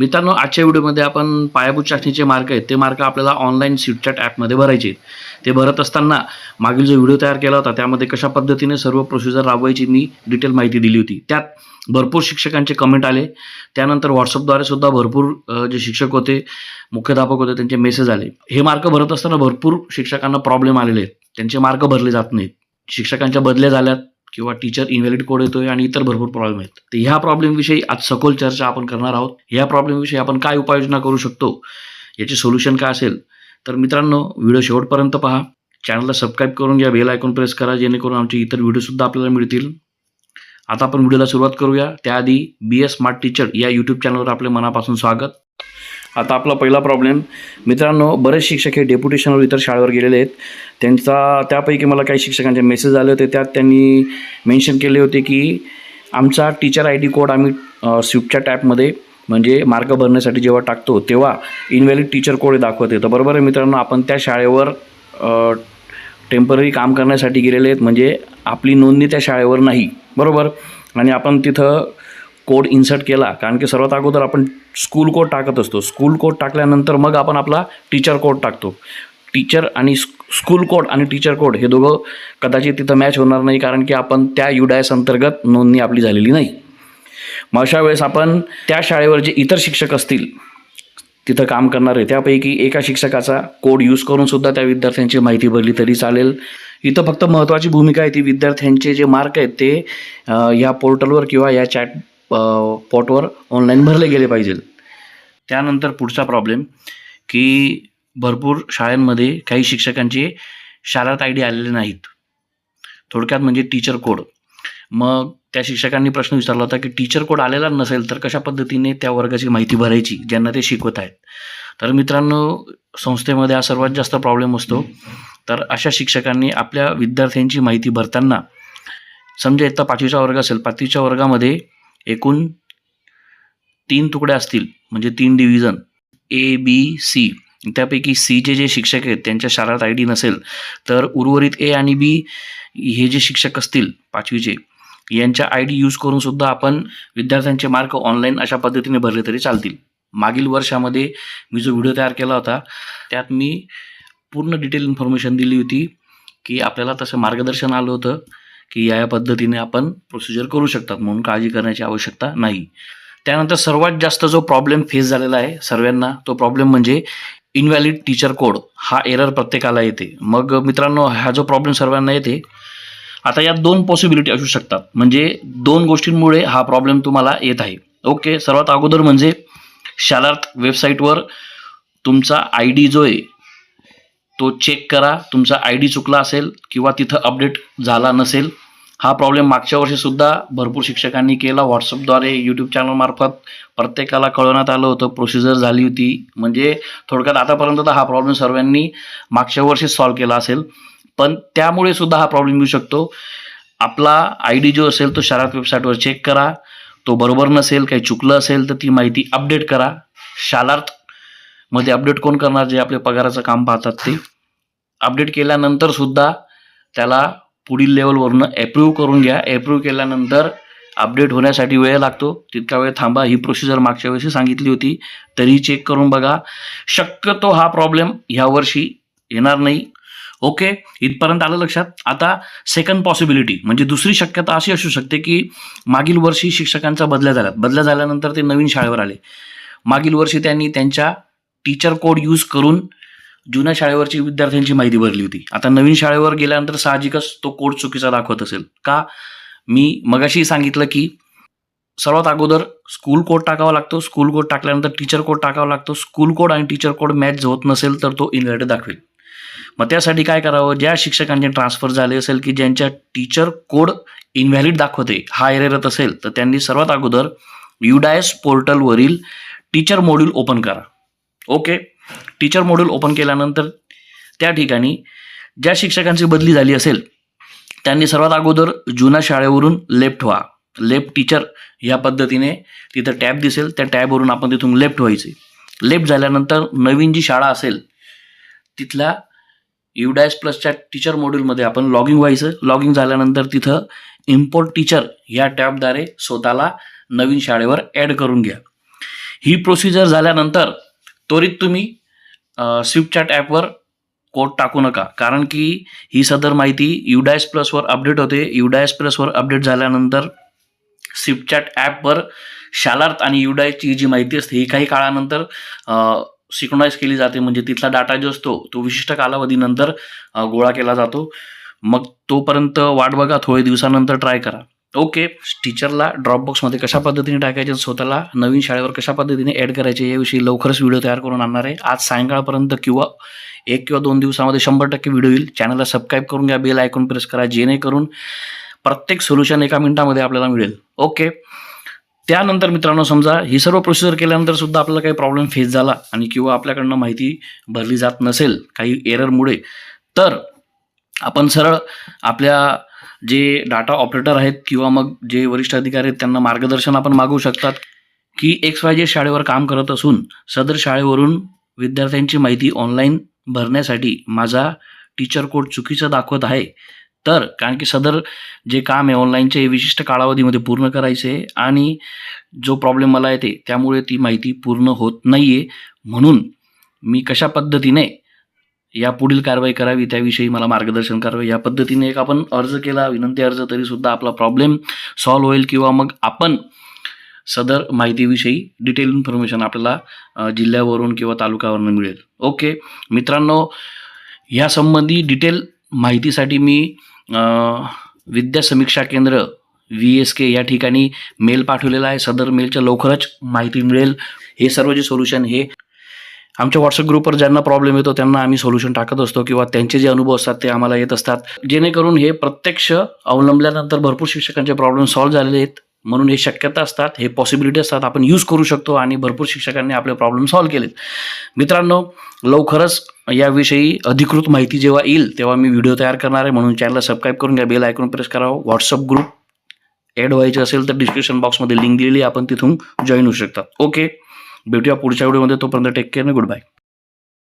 मित्रांनो आजच्या व्हिडिओमध्ये आपण पायाभूत चाचणीचे मार्क आहेत ते मार्क आपल्याला ऑनलाईन सीटचॅट ॲपमध्ये भरायचे आहेत. ते भरत असताना मागील जो व्हिडिओ तयार केला होता त्यामध्ये कशा पद्धतीने सर्व प्रोसिजर राबवायची मी डिटेल माहिती दिली होती. त्यात भरपूर शिक्षकांचे कमेंट आले. त्यानंतर व्हॉट्सअपद्वारे सुद्धा भरपूर जे शिक्षक होते मुख्याध्यापक होते त्यांचे मेसेज आले. हे मार्क भरत असताना भरपूर शिक्षकांना प्रॉब्लेम आलेले आहेत. त्यांचे मार्क भरले जात नाहीत. शिक्षकांच्या बदल्या झाल्यात. किंवा टीचर इनव्हॅलिड कोड येतोय आणि इतर भरपूर प्रॉब्लेम आहेत. तर ह्या प्रॉब्लेमविषयी आज सखोल चर्चा आपण करणार आहोत. ह्या प्रॉब्लेमविषयी आपण काय उपाययोजना करू शकतो याचे सोल्युशन काय असेल? तर मित्रांनो व्हिडिओ शेवटपर्यंत पहा. चॅनलला सबस्क्राईब करून घ्या बेल आयकॉन प्रेस करा जेणेकरून आमचे इतर व्हिडिओसुद्धा आपल्याला मिळतील. आता आपण व्हिडिओला सुरुवात करूया. त्याआधी बी एस स्मार्ट टीचर या यूट्यूब चॅनलवर आपले मनापासून स्वागत. आता आपला पहिला प्रॉब्लेम मित्रांनो बरेच शिक्षक हे डेप्युटेशनवर इतर शाळेवर गेलेले आहेत. त्यांचा त्यापैकी मला काही शिक्षकांचे मेसेज आले होते. त्यात त्यांनी मेन्शन केले होते की आमचा टीचर आय डी कोड आम्ही स्विफ्टच्या टॅपमध्ये म्हणजे मार्क भरण्यासाठी जेव्हा टाकतो तेव्हा इनव्हॅलिड टीचर कोड दाखवते तर बरोबर आहे मित्रांनो? आपण त्या शाळेवर टेंपररी काम करण्यासाठी गेलेले आहेत. म्हणजे आपली नोंदणी त्या शाळेवर नाही. बरोबर? आणि आपण तिथं कोड इन्सर्ट केला कारण की सर्वात अगोदर आपण स्कूल कोड टाकत असतो. स्कूल कोड टाकल्यानंतर मग आपण आपला टीचर कोड टाकतो. टीचर आणि स्कूल कोड आणि टीचर कोड हे दोघं कदाचित तिथं मॅच होणार नाही कारण की आपण त्या युडायस अंतर्गत नोंदणी आपली झालेली नाही. मग अशा वेळेस आपण त्या शाळेवर जे इतर शिक्षक असतील तिथं काम करणारे त्यापैकी एका शिक्षकाचा कोड यूज करून सुद्धा त्या विद्यार्थ्यांची माहिती भरली तरी चालेल. इथं फक्त महत्त्वाची भूमिका आहे ती विद्यार्थ्यांचे जे मार्क आहेत ते या पोर्टलवर किंवा या चॅट पॉटवर ऑनलाईन भरले गेले पाहिजेत त्यानंतर पुढचा प्रॉब्लेम की भरपूर शाळांमध्ये काही शिक्षकांचे शाळात आय डी आलेले नाहीत. थोडक्यात म्हणजे टीचर कोड मग त्या शिक्षकांनी प्रश्न विचारला होता की टीचर कोड आलेला नसेल तर कशा पद्धतीने त्या वर्गाची माहिती भरायची ज्यांना ते शिकवत आहेत? तर मित्रांनो संस्थेमध्ये हा सर्वात जास्त प्रॉब्लेम असतो. तर अशा शिक्षकांनी आपल्या विद्यार्थ्यांची माहिती भरताना समजा इथं पाचवीचा वर्ग असेल पाचवीच्या वर्गामध्ये एकूण तीन तुकडे असतील म्हणजे तीन डिव्हिजन ए बी सी त्यापैकी सीचे जे शिक्षक आहेत त्यांच्या शाळेत आय डी नसेल तर उर्वरित ए आणि बी हे जे शिक्षक असतील पाचवीचे यांच्या आय डी यूज करून सुद्धा आपण विद्यार्थ्यांचे मार्क ऑनलाईन अशा पद्धतीने भरले तरी चालतील. मागील वर्षामध्ये मी जो व्हिडिओ तयार केला होता त्यात मी पूर्ण डिटेल इन्फॉर्मेशन दिली होती की आपल्याला तसं मार्गदर्शन आलं होतं की या या पद्धतीने आपण प्रोसिजर करू शकतात म्हणून काळजी करण्याची आवश्यकता नाही. त्यानंतर सर्वात जास्त जो प्रॉब्लेम फेस झालेला आहे सर्वांना तो प्रॉब्लेम म्हणजे इनव्हॅलिड टीचर कोड हा एरर प्रत्येकाला येते. मग मित्रांनो हा जो प्रॉब्लेम सर्वांना येते आता यात दोन पॉसिबिलिटी असू शकतात. म्हणजे दोन गोष्टींमुळे हा प्रॉब्लेम तुम्हाला येत आहे. ओके सर्वात अगोदर म्हणजे शालार्थ वेबसाईटवर तुमचा आय डी जो आहे तो चेक करा तुमचा आय डी चुकला असेल किंवा तिथं अपडेट झाला नसेल हा प्रॉब्लेम मागच्या वर्षीसुद्धा भरपूर शिक्षकांनी केला. व्हॉट्सअपद्वारे यूट्यूब चॅनलमार्फत प्रत्येकाला कळवण्यात आलं होतं. प्रोसिजर झाली होती. म्हणजे थोडक्यात आतापर्यंत तर हा प्रॉब्लेम सर्वांनी मागच्या वर्षीच सॉल्व्ह केला असेल. पण त्यामुळे सुद्धा हा प्रॉब्लेम येऊ शकतो. आपला आय डी जो असेल तो शहरात वेबसाईटवर चेक करा. तो बरोबर नसेल काही चुकलं असेल तर ती माहिती अपडेट करा. शालार्थ मध्ये अपडेट कोण करणार जे आपले पगाराचं काम पाहतात ते? अपडेट केल्यानंतर सुद्धा त्याला पुढील लेवलवरनं अप्रूव्ह करून घ्या. अप्रूव्ह केल्यानंतर अपडेट होण्यासाठी वेळ लागतो. तितका वेळ थांबा. ही प्रोसिजर मागच्या वर्षी सांगितली होती. तरी चेक करून बघा. शक्यतो हा प्रॉब्लेम ह्या वर्षी येणार नाही. ओके इथपर्यंत आलं लक्षात? आता सेकंड पॉसिबिलिटी म्हणजे दुसरी शक्यता अशी असू शकते की मागील वर्षी शिक्षकांचा बदल्या झाल्यात. बदल्या झाल्यानंतर ते नवीन शाळेवर आले. मागील वर्षी त्यांनी त्यांच्या टीचर कोड यूज करून जुन्या शाळेवरची विद्यार्थ्यांची माहिती भरली होती. आता नवीन शाळेवर गेल्यानंतर साहजिकच तो कोड चुकीचा दाखवत असेल. का? मी मगाशी सांगितलं की सर्वात अगोदर स्कूल कोड टाकावा लागतो. स्कूल कोड टाकल्यानंतर टीचर कोड टाकावा लागतो. स्कूल कोड आणि टीचर कोड मॅच होत नसेल तर तो इनव्हॅलिड दाखवेल. मग त्यासाठी काय करावं? ज्या शिक्षकांचे ट्रान्सफर झाले असेल की ज्यांच्या टीचर कोड इनव्हॅलिड दाखवते हा एरेरत असेल तर त्यांनी सर्वात अगोदर युडायस पोर्टलवरील टीचर मॉड्यूल ओपन करा. ओके टीचर मॉड्यूल ओपन केल्यानंतर त्या ठिकाणी ज्या शिक्षकांची बदली झाली असेल त्यांनी सर्वात अगोदर जुन्या शाळेवरून लेफ्ट व्हा. लेफ्ट टीचर ह्या पद्धतीने तिथं टॅब दिसेल. त्या टॅबवरून आपण तिथून लेफ्ट व्हायचे लेफ्ट झाल्यानंतर नवीन जी शाळा असेल तिथल्या युडायस प्लसच्या टीचर मॉड्यूलमध्ये आपण लॉगिंग व्हायचं. लॉगिंग झाल्यानंतर तिथं इम्पोर्ट टीचर या टॅबद्वारे स्वतःला नवीन शाळेवर ॲड करून घ्या. ही प्रोसिजर झाल्यानंतर त्वरित तुम्ही स्विफ्ट चॅट ॲपवर कोड टाकू नका. कारण की ही सदर माहिती युडायस प्लसवर अपडेट होते. युडायस प्लसवर अपडेट झाल्यानंतर स्विफ्ट चॅट ॲपवर शालार्थ आणि युडायसची जी माहिती असते ही काही काळानंतर सिक्रोनाईज केली जाते. म्हणजे तिथला डाटा जो असतो तो विशिष्ट कालावधीनंतर गोळा केला जातो. मग तोपर्यंत वाट बघा थोडे दिवसानंतर ट्राय करा. ओके. टीचरला ड्रॉपबॉक्समध्ये कशा पद्धतीने टाकायचे स्वतःला नवीन शाळेवर कशा पद्धतीने ॲड करायचे याविषयी लवकरच व्हिडिओ तयार करून आणणार आहे. आज सायंकाळपर्यंत किंवा एक किंवा दोन दिवसामध्ये शंभर टक्के व्हिडिओ येईल. चॅनलला सबस्क्राईब करून घ्या बेल आयकॉन प्रेस करा जेणेकरून प्रत्येक सोल्युशन एका मिनिटामध्ये आपल्याला मिळेल. ओके. त्यानंतर मित्रांनो समजा ही सर्व प्रोसिजर केल्यानंतर सुद्धा आपल्याला काही प्रॉब्लेम फेस झाला आणि किंवा आपल्याकडनं माहिती भरली जात नसेल काही एररमुळे तर आपण सरळ आपल्या जे डाटा ऑपरेटर आहेत किंवा मग जे वरिष्ठ अधिकारी आहेत त्यांना मार्गदर्शन आपण मागवू शकतात की एक्स वाय जे शाळेवर काम करत असून सदर शाळेवरून विद्यार्थ्यांची माहिती ऑनलाईन भरण्यासाठी माझा टीचर कोड चुकीचा दाखवत आहे. तर कारण की सदर जे काम आहे ऑनलाईनचे हे विशिष्ट कालावधीमध्ये पूर्ण करायचे आहे आणि जो प्रॉब्लेम मला येते त्यामुळे ती माहिती पूर्ण होत नाही आहे म्हणून मी कशा पद्धतीने या पुढील कारवाई करावी त्याविषयी मला मार्गदर्शन करावे. या पद्धतीने एक आपण अर्ज केला विनंती अर्ज तरीसुद्धा आपला प्रॉब्लेम सॉल्व्ह होईल किंवा मग आपण सदर माहितीविषयी डिटेल इन्फॉर्मेशन आपल्याला जिल्ह्यावरून किंवा तालुक्यावरून मिळेल. ओके मित्रांनो यासंबंधी डिटेल माहितीसाठी मी विद्या समीक्षा केंद्र व्ही एस के या ठिकाणी मेल पाठवलेला आहे. सदर मेलच्या लवकरच माहिती मिळेल. हे सर्व जे सोल्युशन हे आमच्या व्हॉट्सअप ग्रुपवर ज्यांना प्रॉब्लेम येतो त्यांना आम्ही सोल्युशन टाकत असतो किंवा त्यांचे जे अनुभव असतात ते आम्हाला येत असतात. जेणेकरून हे प्रत्यक्ष अवलंबल्यानंतर भरपूर शिक्षकांचे प्रॉब्लेम सॉल्व्ह झालेले आहेत. म्हणून हे शक्यता असतात हे पॉसिबिलिटी असतात. आपण यूज करू शकतो आणि भरपूर शिक्षकांनी आपले प्रॉब्लेम सॉल्व्ह केलेत. मित्रांनो लवकरच याविषयी अधिकृत माहिती जेव्हा येईल तेव्हा मी व्हिडिओ तयार करणार आहे. म्हणून चॅनलला सबस्क्राईब करून घ्या बेल ऐकून प्रेस करावं. व्हॉट्सअप ग्रुप ॲड व्हायचे असेल तर डिस्क्रिप्शन बॉक्समध्ये लिंक दिलेली आपण तिथून जॉईन होऊ शकता. ओके भेटूया पुढच्या व्हिडिओमध्ये तोपर्यंत टेक केअर गुड बाय